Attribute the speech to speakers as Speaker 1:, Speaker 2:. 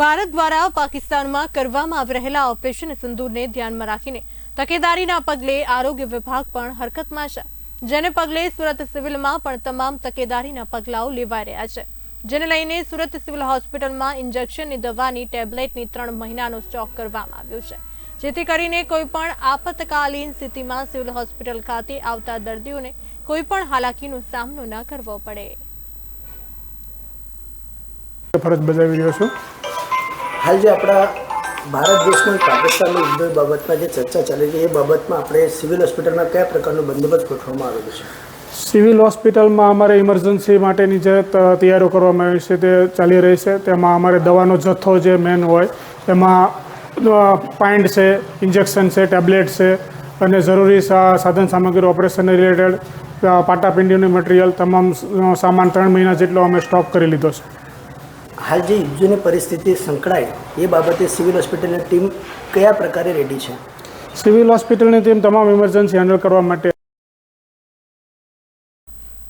Speaker 1: ભારત દ્વારા પાકિસ્તાનમાં કરવામાં આવી રહેલા ઓપરેશન સિંદૂરને ધ્યાનમાં રાખીને તકેદારીના પગલે આરોગ્ય વિભાગ પણ હરકતમાં છે, જેને પગલે સુરત સિવિલમાં પણ તમામ તકેદારીના પગલાઓ લેવાઈ રહ્યા છે. જેને લઈને સુરત સિવિલ હોસ્પિટલમાં ઇન્જેક્શનની દવાની ટેબ્લેટની ત્રણ મહિનાનો સ્ટોક કરવામાં આવ્યો છે. જેથી કરીને કોઈ પણ આપતકાલીન સ્થિતિમાં સિવિલ હોસ્પિટલ ખાતે આવતા દર્દીઓને કોઈ પણ હાલાકીનો સામનો ન કરવો પડે.
Speaker 2: ફરજ બજાવી રહ્યો છું.
Speaker 3: હાલ જે આપણા ભારત દેશમાં પાકિસ્તાનની યુદ્ધ બાબતમાં જે ચર્ચા ચાલી રહી એ બાબતમાં આપણે સિવિલ હોસ્પિટલમાં કયા પ્રકારનો બંદોબસ્ત ગોઠવવામાં આવેલો છે?
Speaker 2: સિવિલ હોસ્પિટલમાં અમારે ઇમરજન્સી માટેની જે તૈયારીઓ કરવામાં આવી છે તે ચાલી રહી છે. તેમાં અમારે દવાનો જથ્થો જે મેન હોય, એમાં પાઇન્ટ છે ઇન્જેક્શન છે ટેબ્લેટ છે અને જરૂરી સાધન સામગ્રી ઓપરેશન રિલેટેડ પાટાપિંડીનું મટીરિયલ તમામ સામાન ત્રણ મહિના જેટલો અમે સ્ટોક કરી લીધો છે.
Speaker 3: હાલ જે યુદ્ધની પરિસ્થિતિ સંકળાય, એ બાબતે સિવિલ હોસ્પિટલની ટીમ કયા પ્રકારે રેડી છે?
Speaker 2: સિવિલ હોસ્પિટલની ટીમ તમામ ઇમરજન્સી હેન્ડલ કરવા માટે